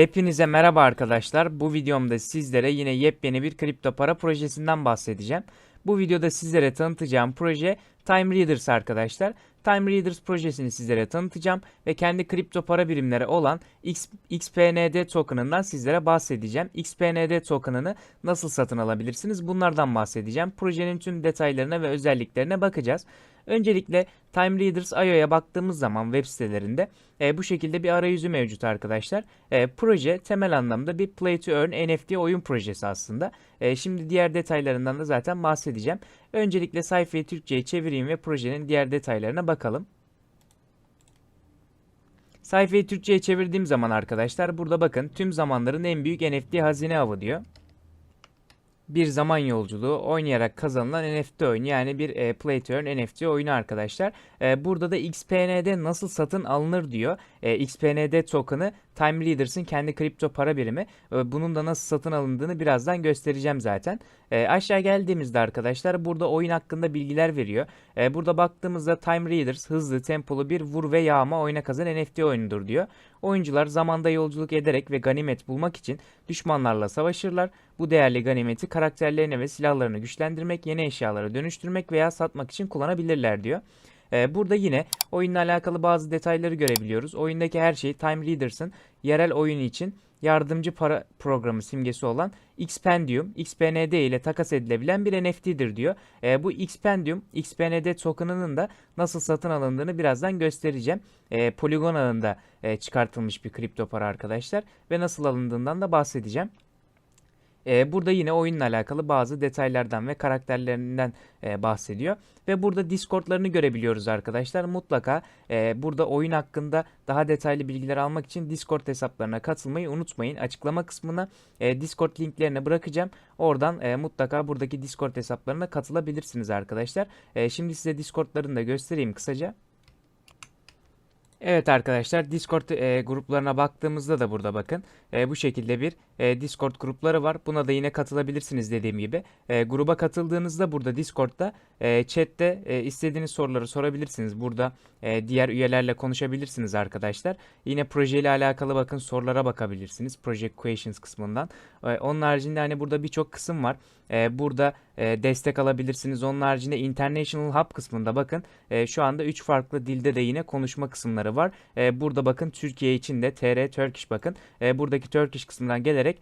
Hepinize merhaba arkadaşlar. Bu videomda sizlere yine yepyeni bir kripto para projesinden bahsedeceğim. Bu videoda sizlere tanıtacağım proje Time Readers arkadaşlar. Time Readers projesini sizlere tanıtacağım ve kendi kripto para birimleri olan XPND token'ından sizlere bahsedeceğim. XPND token'ını nasıl satın alabilirsiniz? Bunlardan bahsedeceğim. Projenin tüm detaylarına ve özelliklerine bakacağız. Öncelikle Time Readers IO'ya baktığımız zaman web sitelerinde e, bu şekilde bir arayüzü mevcut arkadaşlar. E, proje temel anlamda bir Play to Earn NFT oyun projesi aslında. E, şimdi diğer detaylarından da zaten bahsedeceğim. Öncelikle sayfayı Türkçe'ye çevireyim ve projenin diğer detaylarına bakalım. Sayfayı Türkçe'ye çevirdiğim zaman arkadaşlar burada bakın tüm zamanların en büyük NFT hazine avı diyor bir zaman yolculuğu oynayarak kazanılan NFT oyunu yani bir e, Play to Earn NFT oyunu arkadaşlar. E, burada da XPND nasıl satın alınır diyor. E, XPND token'ı Time Readers'ın kendi kripto para birimi. E, bunun da nasıl satın alındığını birazdan göstereceğim zaten. E, aşağı geldiğimizde arkadaşlar burada oyun hakkında bilgiler veriyor. E, burada baktığımızda Time Readers hızlı, tempolu bir vur ve yağma oyuna kazan NFT oyunudur diyor. Oyuncular zamanda yolculuk ederek ve ganimet bulmak için düşmanlarla savaşırlar. Bu değerli ganimeti karakterlerine ve silahlarını güçlendirmek, yeni eşyalara dönüştürmek veya satmak için kullanabilirler diyor. Ee, burada yine oyunla alakalı bazı detayları görebiliyoruz. Oyundaki her şey Time Readers'ın yerel oyun için yardımcı para programı simgesi olan Xpendium, XPND ile takas edilebilen bir NFT'dir diyor. E, bu Xpendium, XPND token'ının da nasıl satın alındığını birazdan göstereceğim. E, Polygon ağında e, çıkartılmış bir kripto para arkadaşlar ve nasıl alındığından da bahsedeceğim. E, burada yine oyunla alakalı bazı detaylardan ve karakterlerinden e, bahsediyor. Ve burada Discord'larını görebiliyoruz arkadaşlar. Mutlaka e, burada oyun hakkında daha detaylı bilgiler almak için Discord hesaplarına katılmayı unutmayın. Açıklama kısmına e, Discord linklerini bırakacağım. Oradan mutlaka buradaki Discord hesaplarına katılabilirsiniz arkadaşlar. Şimdi size Discord'larını da göstereyim kısaca. Evet arkadaşlar Discord e, gruplarına baktığımızda da burada bakın e, bu şekilde bir e, Discord grupları var. Buna da yine katılabilirsiniz dediğim gibi. E, gruba katıldığınızda burada Discord'da e, chatte e, istediğiniz soruları sorabilirsiniz. Burada e, diğer üyelerle konuşabilirsiniz arkadaşlar. Yine projeyle alakalı bakın sorulara bakabilirsiniz. Project Questions kısmından. E, onun haricinde hani burada birçok kısım var. E, burada e, destek alabilirsiniz. Onun haricinde International Hub kısmında bakın e, şu anda 3 farklı dilde de yine konuşma kısımları var. E, burada bakın Türkiye için de TR Turkish bakın. Buradaki Turkish kısmından gelerek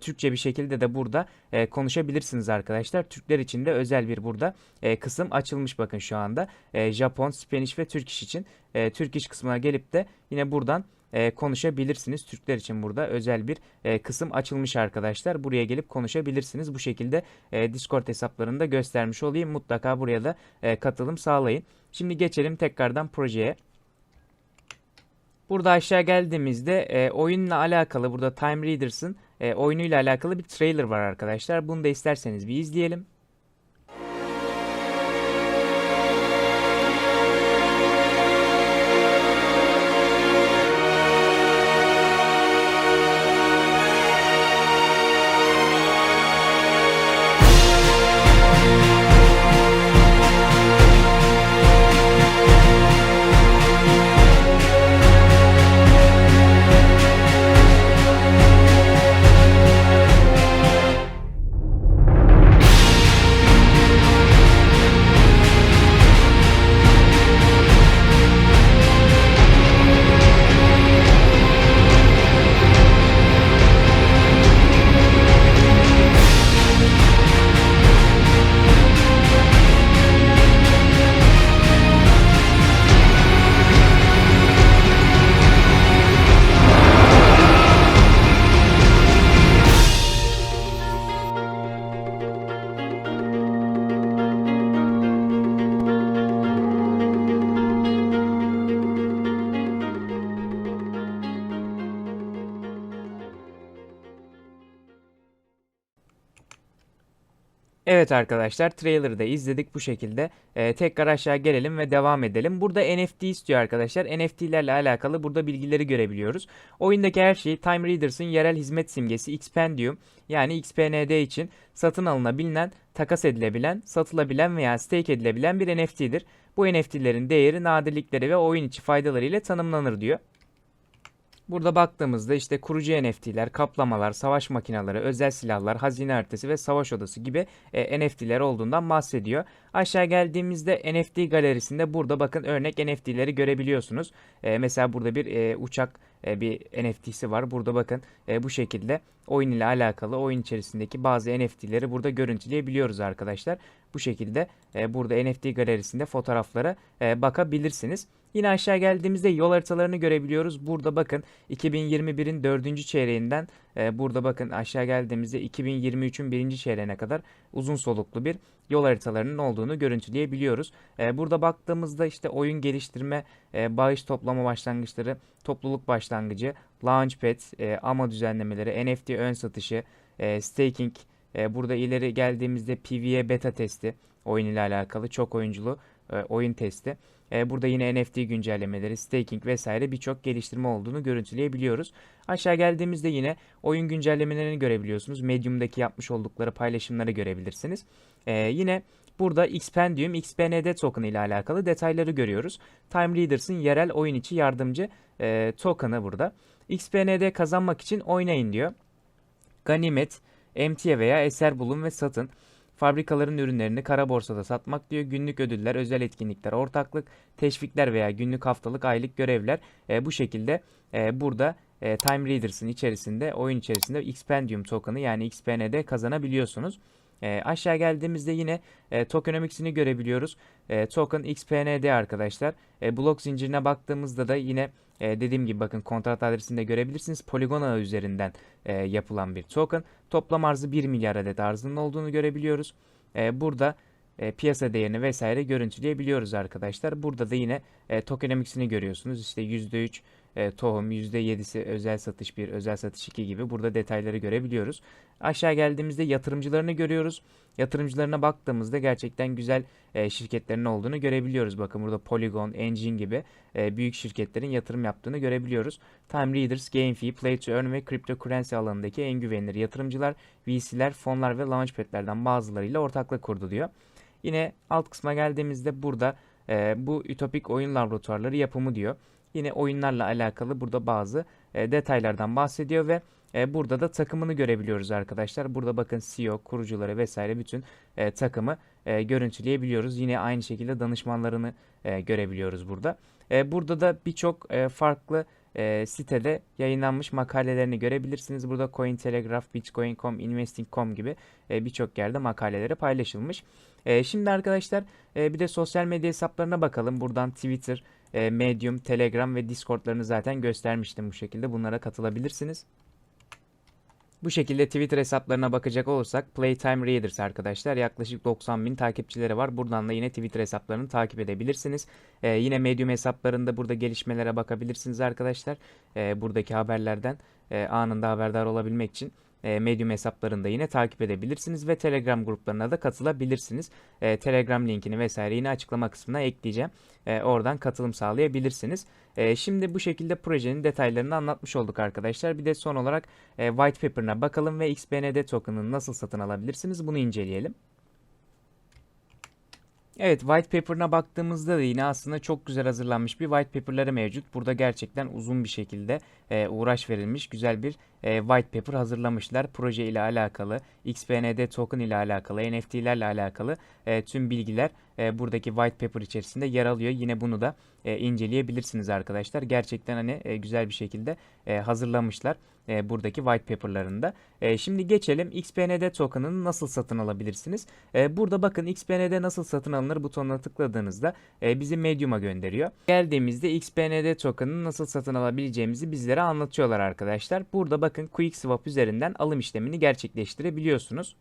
Türkçe bir şekilde de burada konuşabilirsiniz arkadaşlar. Türkler için de özel bir burada kısım açılmış bakın şu anda. Japon, Spanish ve Türk için. E, kısmına gelip de yine buradan e, konuşabilirsiniz. Türkler için burada özel bir e, kısım açılmış arkadaşlar. Buraya gelip konuşabilirsiniz. Bu şekilde e, Discord hesaplarında göstermiş olayım. Mutlaka buraya da e, katılım sağlayın. Şimdi geçelim tekrardan projeye. Burada aşağı geldiğimizde oyunla alakalı burada Time Readers'ın e, oyunuyla alakalı bir trailer var arkadaşlar. Bunu da isterseniz bir izleyelim. Evet arkadaşlar trailer'ı da izledik bu şekilde. Ee, tekrar aşağı gelelim ve devam edelim. Burada NFT istiyor arkadaşlar. NFT'lerle alakalı burada bilgileri görebiliyoruz. Oyundaki her şey Time Readers'ın yerel hizmet simgesi Xpendium yani XPND için satın alınabilen, takas edilebilen, satılabilen veya stake edilebilen bir NFT'dir. Bu NFT'lerin değeri, nadirlikleri ve oyun içi faydaları ile tanımlanır diyor. Burada baktığımızda işte kurucu NFT'ler, kaplamalar, savaş makineleri, özel silahlar, hazine haritası ve savaş odası gibi e, NFT'ler olduğundan bahsediyor. Aşağı geldiğimizde NFT galerisinde burada bakın örnek NFT'leri görebiliyorsunuz. E, mesela burada bir e, uçak e, bir NFT'si var. Burada bakın e, bu şekilde oyun ile alakalı oyun içerisindeki bazı NFT'leri burada görüntüleyebiliyoruz arkadaşlar. Bu şekilde e, burada NFT galerisinde fotoğraflara e, bakabilirsiniz. Yine aşağı geldiğimizde yol haritalarını görebiliyoruz. Burada bakın 2021'in 4. çeyreğinden e, burada bakın aşağı geldiğimizde 2023'ün 1. çeyreğine kadar uzun soluklu bir yol haritalarının olduğunu görüntüleyebiliyoruz. E, burada baktığımızda işte oyun geliştirme, e, bağış toplama başlangıçları, topluluk başlangıcı, launchpad, e, AMA düzenlemeleri, NFT ön satışı, e, staking, e, burada ileri geldiğimizde PvE beta testi, oyun ile alakalı çok oyunculu e, oyun testi. E, burada yine NFT güncellemeleri, staking vesaire birçok geliştirme olduğunu görüntüleyebiliyoruz. Aşağı geldiğimizde yine oyun güncellemelerini görebiliyorsunuz. Medium'daki yapmış oldukları paylaşımları görebilirsiniz. E, yine burada Xpendium, XPND token ile alakalı detayları görüyoruz. Time Leaders'ın yerel oyun içi yardımcı e, token'ı burada. XPND kazanmak için oynayın diyor. Ganimet, emtia veya eser bulun ve satın. Fabrikaların ürünlerini kara borsada satmak diyor. Günlük ödüller, özel etkinlikler, ortaklık, teşvikler veya günlük haftalık, aylık görevler e, bu şekilde e, burada e, Time Readers'ın içerisinde, oyun içerisinde Xpendium token'ı yani XPND kazanabiliyorsunuz. E, aşağı geldiğimizde yine e, tokenomics'ini görebiliyoruz. E, token XPND arkadaşlar. E, blok zincirine baktığımızda da yine e, dediğim gibi bakın kontrat adresini de görebilirsiniz. Polygon ağı üzerinden e, yapılan bir token. Toplam arzı 1 milyar adet arzının olduğunu görebiliyoruz. E, burada e, piyasa değerini vesaire görüntüleyebiliyoruz arkadaşlar. Burada da yine e, tokenomics'ini görüyorsunuz. İşte %3 e, tohum, %7'si özel satış 1, özel satış 2 gibi burada detayları görebiliyoruz. Aşağı geldiğimizde yatırımcılarını görüyoruz. Yatırımcılarına baktığımızda gerçekten güzel e, şirketlerin olduğunu görebiliyoruz. Bakın burada Polygon, Engine gibi e, büyük şirketlerin yatırım yaptığını görebiliyoruz. Time Readers, GameFi, Play to Earn ve Cryptocurrency alanındaki en güvenilir yatırımcılar, VC'ler, fonlar ve launchpad'lerden bazılarıyla ortaklık kurdu diyor. Yine alt kısma geldiğimizde burada e, bu ütopik oyun laboratuvarları yapımı diyor. Yine oyunlarla alakalı burada bazı e, detaylardan bahsediyor ve e, burada da takımını görebiliyoruz arkadaşlar. Burada bakın CEO, kurucuları vesaire bütün e, takımı görüntüleyebiliyoruz. Yine aynı şekilde danışmanlarını görebiliyoruz burada. Burada da birçok farklı e, sitede yayınlanmış makalelerini görebilirsiniz. Burada Cointelegraph, Bitcoin.com, Investing.com gibi birçok yerde makaleleri paylaşılmış. Şimdi arkadaşlar bir de sosyal medya hesaplarına bakalım. Buradan Twitter, e, Medium, Telegram ve Discord'larını zaten göstermiştim bu şekilde. Bunlara katılabilirsiniz. Bu şekilde Twitter hesaplarına bakacak olursak Playtime Readers arkadaşlar yaklaşık 90 bin takipçileri var. Buradan da yine Twitter hesaplarını takip edebilirsiniz. Ee, yine Medium hesaplarında burada gelişmelere bakabilirsiniz arkadaşlar. Ee, buradaki haberlerden e, anında haberdar olabilmek için e, Medium hesaplarında yine takip edebilirsiniz ve Telegram gruplarına da katılabilirsiniz. E, Telegram linkini vesaire yine açıklama kısmına ekleyeceğim. E, oradan katılım sağlayabilirsiniz. E, şimdi bu şekilde projenin detaylarını anlatmış olduk arkadaşlar. Bir de son olarak e, white paper'ına bakalım ve XBND token'ını nasıl satın alabilirsiniz bunu inceleyelim. Evet white paper'ına baktığımızda da yine aslında çok güzel hazırlanmış bir white paper'ları mevcut. Burada gerçekten uzun bir şekilde e, uğraş verilmiş güzel bir e, white paper hazırlamışlar. Proje ile alakalı, XPND token ile alakalı, NFT'lerle alakalı e, tüm bilgiler e, buradaki white paper içerisinde yer alıyor. Yine bunu da e, inceleyebilirsiniz arkadaşlar. Gerçekten hani e, güzel bir şekilde e, hazırlamışlar e, buradaki white paper'larında. E, şimdi geçelim XPND token'ını nasıl satın alabilirsiniz? E, burada bakın XPND nasıl satın alınır butonuna tıkladığınızda e, bizi Medium'a gönderiyor. Geldiğimizde XPND token'ını nasıl satın alabileceğimizi bizlere anlatıyorlar arkadaşlar. Burada bakın QuickSwap üzerinden alım işlemini gerçekleştirebiliyorsunuz.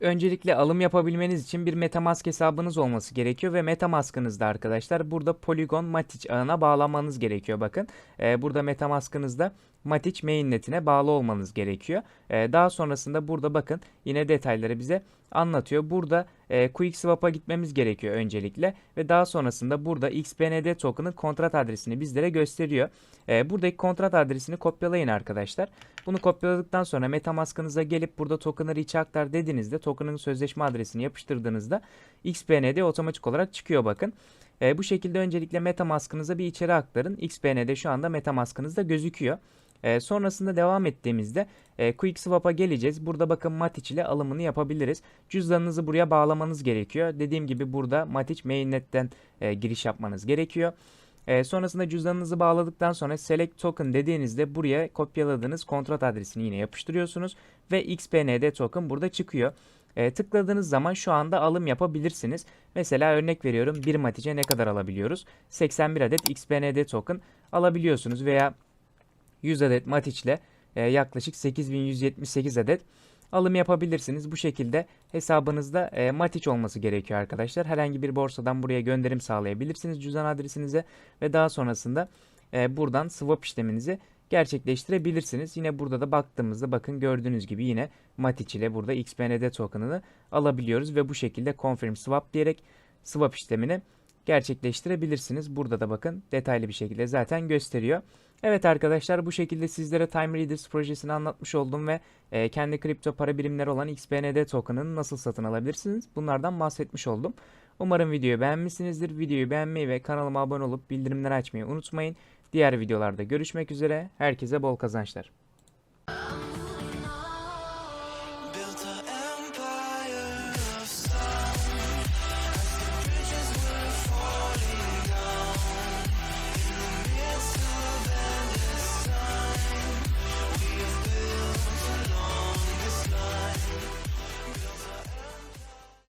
Öncelikle alım yapabilmeniz için bir MetaMask hesabınız olması gerekiyor ve MetaMask'ınızda arkadaşlar burada Polygon Matic ağına bağlanmanız gerekiyor bakın. Ee, burada MetaMask'ınızda Matic mainnetine bağlı olmanız gerekiyor. Ee, daha sonrasında burada bakın yine detayları bize anlatıyor. Burada e, Quick Swap'a gitmemiz gerekiyor öncelikle ve daha sonrasında burada XBND token'ın kontrat adresini bizlere gösteriyor. E, buradaki kontrat adresini kopyalayın arkadaşlar. Bunu kopyaladıktan sonra MetaMask'ınıza gelip burada token'ı reach aktar dediğinizde token'ın sözleşme adresini yapıştırdığınızda XBND otomatik olarak çıkıyor bakın. E, bu şekilde öncelikle MetaMask'ınıza bir içeri aktarın. XBND şu anda MetaMask'ınızda gözüküyor. E, sonrasında devam ettiğimizde e, Quick geleceğiz. Burada bakın Matic ile alımını yapabiliriz. Cüzdanınızı buraya bağlamanız gerekiyor. Dediğim gibi burada Matic Mainnet'ten e, giriş yapmanız gerekiyor. E, sonrasında cüzdanınızı bağladıktan sonra Select Token dediğinizde buraya kopyaladığınız kontrat adresini yine yapıştırıyorsunuz ve XPND token burada çıkıyor. E, tıkladığınız zaman şu anda alım yapabilirsiniz. Mesela örnek veriyorum bir Matic'e ne kadar alabiliyoruz? 81 adet XPND token alabiliyorsunuz veya 100 adet Matic ile e, yaklaşık 8178 adet alım yapabilirsiniz. Bu şekilde hesabınızda e, Matic olması gerekiyor arkadaşlar. Herhangi bir borsadan buraya gönderim sağlayabilirsiniz cüzdan adresinize ve daha sonrasında e, buradan swap işleminizi gerçekleştirebilirsiniz. Yine burada da baktığımızda bakın gördüğünüz gibi yine Matic ile burada XBND token'ını alabiliyoruz ve bu şekilde confirm swap diyerek swap işlemini gerçekleştirebilirsiniz. Burada da bakın detaylı bir şekilde zaten gösteriyor. Evet arkadaşlar bu şekilde sizlere Time Readers projesini anlatmış oldum ve e, kendi kripto para birimleri olan XBND token'ını nasıl satın alabilirsiniz bunlardan bahsetmiş oldum. Umarım videoyu beğenmişsinizdir. Videoyu beğenmeyi ve kanalıma abone olup bildirimleri açmayı unutmayın. Diğer videolarda görüşmek üzere. Herkese bol kazançlar.